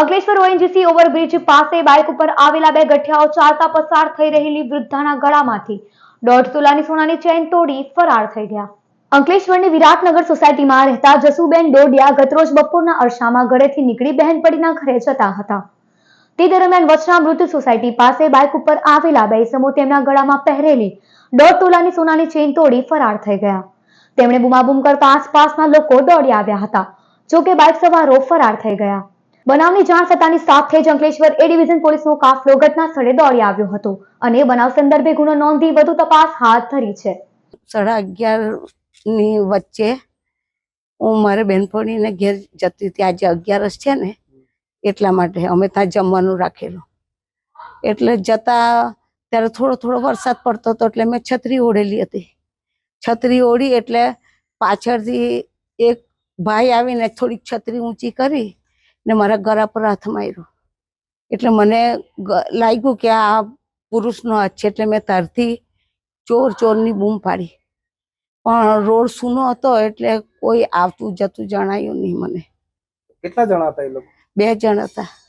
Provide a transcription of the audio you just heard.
Ankleshwar ONGC overbridge પાસે bike ઉપર આવેલા બે ગઠિયાઓ ચાલતા પસાર થઈ રહેલી વૃદ્ધાના ગળામાંથી. દોઢ તોલાની સોનાની ચેન તોડી ફરાર થઈ ગયા. અંકલેશ્વરની વિરાટનગર સોસાયટીમાં રહેતા જસુબેન ડોડિયા ગતરોજ બપોરના અરસામાં ઘરેથી નીકળી બહેનપડીના ઘરે જતા હતા. તે દરમિયાન વચનામૃત સોસાયટી પાસે બાઇક ઉપર આવેલા બે સમૂહ તેમના ગળામાં પહેરેલી દોઢ તોલાની સોનાની ચેન તોડી ફરાર થઈ ગયા. તેમણે બુમાબુમ કરતા આસપાસના લોકો દોડી આવ્યા હતા, જોકે બાઇક સવારો ફરાર થઈ ગયા. બનાવની જાણ થતાની સાથે જ અંકલેશ્વર એ ડિવિઝન પોલીસનો કાફલો ઘટના સ્થળે દોડી આવ્યો હતો અને બનાવ સંદર્ભે ગુનો નોંધી વધુ તપાસ હાથ ધરી છે. સાડા અગિયારની વચ્ચે હું મારે બેનપણીને ઘેર જતી હતી. આજે અગિયારસ છે ને, એટલા માટે અમે ત્યાં જમવાનું રાખેલું. એટલે જતા ત્યારે થોડો થોડો વરસાદ પડતો હતો એટલે મેં છત્રી ઓઢેલી હતી. છત્રી ઓઢી એટલે પાછળથી એક ભાઈ આવીને થોડીક છત્રી ઊંચી કરી ને મારા ગળા પર હાથ માર્યો. એટલે મને લાગ્યું કે આ પુરુષનો હાથ છે એટલે મેં તારથી ચોર ચોરની બૂમ પાડી. પણ રોડ સૂનો હતો એટલે કોઈ આવતું જતું જણાયું નહીં મને. કેટલા જણા હતા એ લોકો? બે જણ હતા.